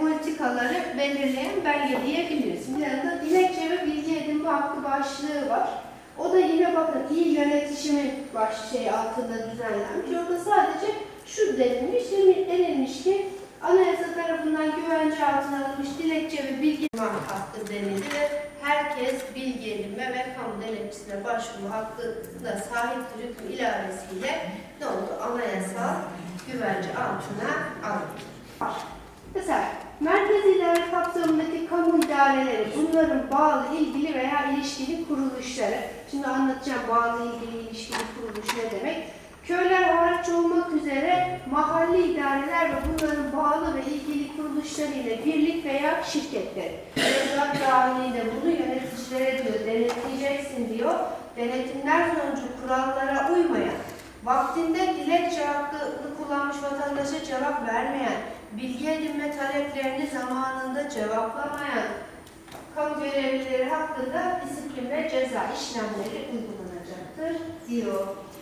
politikaları belirleyen belge diyebiliriz. Yanında dilekçe ve bilgi edinme hakkı başlığı var. O da yine bakın iyi yönetişimi baş şey altında düzenlenmiş. Orada sadece şu denilmiş, denilmiş ki anayasa tarafından güvence altına alınmış dilekçe ve bilgi hakkı denildi herkes bilgi edinme ve kamu denetçisine başvuru hakkına sahiptir hükmü ilavesiyle ne oldu? Anayasal güvence altına alındı. Kamu idareleri, bunların bağlı, ilgili veya ilişkili kuruluşları, şimdi anlatacağım bağlı, ilgili, ilişkili kuruluş ne demek. Köyler hariç olmak üzere mahalli idareler ve bunların bağlı ve ilgili kuruluşları ile birlik veya şirketler. Mevzuat dahilinde bunu yöneticilere diyor, denetleyeceksin diyor. Denetimler sonucu kurallara uymayan, vaktinde dilekçe hakkını kullanmış vatandaşa cevap vermeyen, bilgi edinme taleplerini zamanında cevaplamayan kamu görevlileri hakkında disiplin ve ceza işlemleri uygulanacaktır diyor.